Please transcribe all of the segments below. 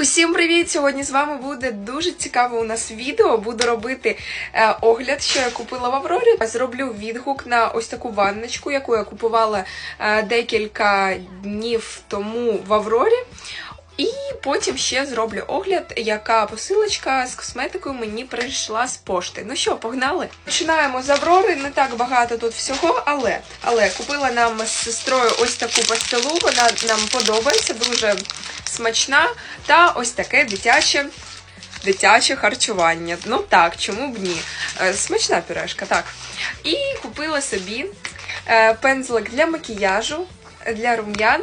Усім привіт! Сьогодні з вами буде дуже цікаве у нас відео. Буду робити е, огляд, що я купила в Аврорі. Зроблю відгук на ось таку ванночку, яку я купувала е, декілька днів тому в Аврорі. І потім ще зроблю огляд, яка посилочка з косметикою мені прийшла з пошти. Ну що, погнали? Починаємо з Аврори. Не так багато тут всього, але але купила нам з сестрою ось таку пастилу. Вона нам подобається, дуже смачна. Та ось таке дитяче. Дитяче харчування. Ну так, чому б ні? Е, Смачна пюрешка, так. І купила собі е, пензлик для макіяжу, для рум'ян.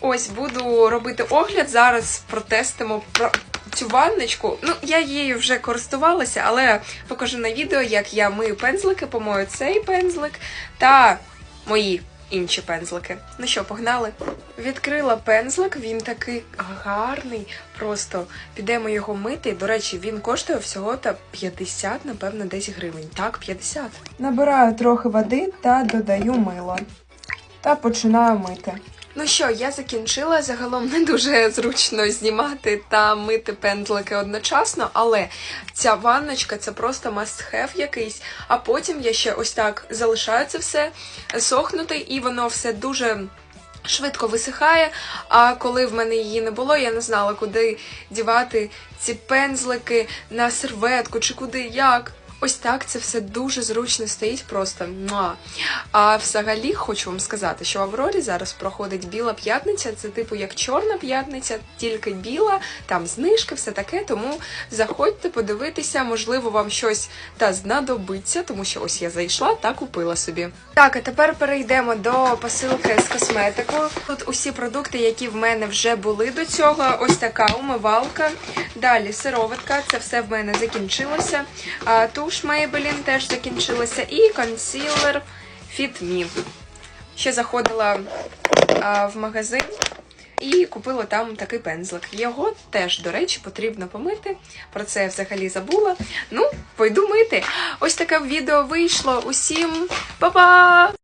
Ось буду робити огляд. Зараз протестимо цю ванночку. Ну, я її вже користувалася, але покажу на відео, як я мию пензлики, помою цей пензлик та мої інші пензлики. Ну що, погнали? Відкрила пензлик, він такий гарний. Просто підемо його мити. До речі, він коштує всього та 50, напевно, десь гривень. Так, 50. Набираю трохи води та додаю мило. Та починаю мити. Ну що, я закінчила. Загалом не дуже зручно знімати та мити пензлики одночасно, але ця ванночка це просто must-have якийсь. А потім я ще ось так залишаю це все сохнути, і воно все дуже. Швидко висихає, а коли в мене її не було, я не знала, куди дівати ці пензлики на серветку чи куди як. Ось так це все дуже зручно стоїть просто. А взагалі хочу вам сказати, що в Аврорі зараз проходить біла п'ятниця. Це типу як чорна п'ятниця, тільки біла, там знижки, все таке. Тому заходьте подивитися, можливо, вам щось та знадобиться, тому що ось я зайшла та купила собі. Так, а тепер перейдемо до посилки з косметикою. Тут усі продукти, які в мене вже були до цього. Ось така умивалка. Далі сироватка, це все в мене закінчилося. А, туш Maybelline теж закінчилася. І консілер Fit Me. Ще заходила а, в магазин і купила там такий пензлик. Його теж, до речі, потрібно помити. Про це я взагалі забула. Ну, пойду мити. Ось таке відео вийшло. Усім па-па!